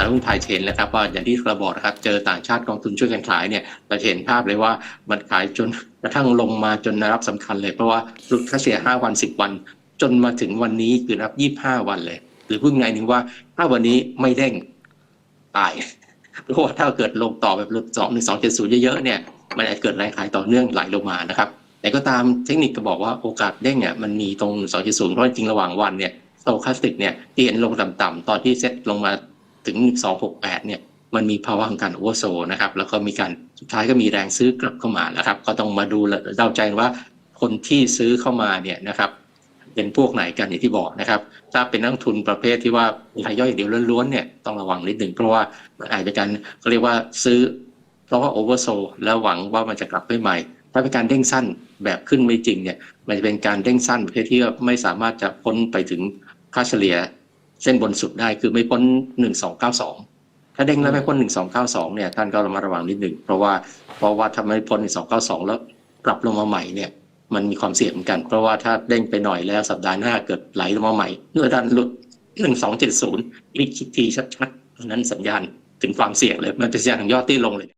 ตลาดหุ้นไทยเชนนะครับว่าอย่างที่เราบอกนะครับ เจอต่างชาติกองทุนช่วยกันขายเนี่ยเราเห็นภาพเลยว่ามันขายจนกระทั่งลงมาจนรับสำคัญเลย เพราะว่าหลุดค่าเฉลี่ย5วัน10วัน จนมาถึงวันนี้คือนับ25วันเลย หรือพูดง่ายนึงว่าถ้าวันนี้ไม่เด้งตายเพราะว่าถ้าเกิดลงต่อแบบหลุดสองหนึ่งสองเจ็ดศูนย์เยอะๆเนี่ยมันอาจจะเกิดแรงขายต่อเนื่องไหลลงมานะครับแต่ก็ตามเทคนิคก็บอกว่าโอกาสเด้งเนี่ยมันมีตรง 2 0 เพราะจริงระหว่างวันเนี่ยโซคาสติกเนี่ยที่เห็นลงต่ำๆตอนที่เซ็ตลงมา ถึง268 เนี่ยมันมีภาวะของการโอเวอร์โซนะครับ แล้วก็มีการสุดท้ายก็มีแรงซื้อกลับเข้ามาแล้วครับ ก็ต้องมาดูและเดาใจว่าคนที่ซื้อเข้ามาเนี่ยนะครับเป็นพวกไหนกันอย่างที่บอกนะครับ ถ้าเป็นนักทุนประเภทที่ว่ามีรายย่อยอย่างเดียวล้วนๆเนี่ยต้องระวังนิดหนึ่งเพราะว่ามันอาจจะการเขาเรียกว่าซื้อ เพราะว่าโอเวอร์โซแล้วหวังว่ามันจะกลับไปใหม่ ถ้าเป็นการเด้งสั้นแบบขึ้นไม่จริงเนี่ยมันจะเป็นการเด้งสั้นประเภทที่ไม่สามารถจะพ้นไปถึงค่าเฉลี่ย เส้นบนสุดได้คือไม่พ้น 1292 ถ้าเด้งแล้วไม่พ้น 1292 เนี่ยท่านก็ระมัดระวังนิดหนึ่งเพราะว่าเพราะว่าถ้าไม่พ้น 1292 แล้วกลับลงมาใหม่เนี่ยมันมีความเสี่ยงเหมือนกัน เพราะว่าถ้าเด้งไปหน่อยแล้วสัปดาห์หน้าเกิดไหลลงมาใหม่เมื่อด้านหลุด 1270อีกทีชัดๆอันนั้นสัญญาณถึงความเสี่ยงเลย มันเป็นสัญญาณของยอดที่ลงเลย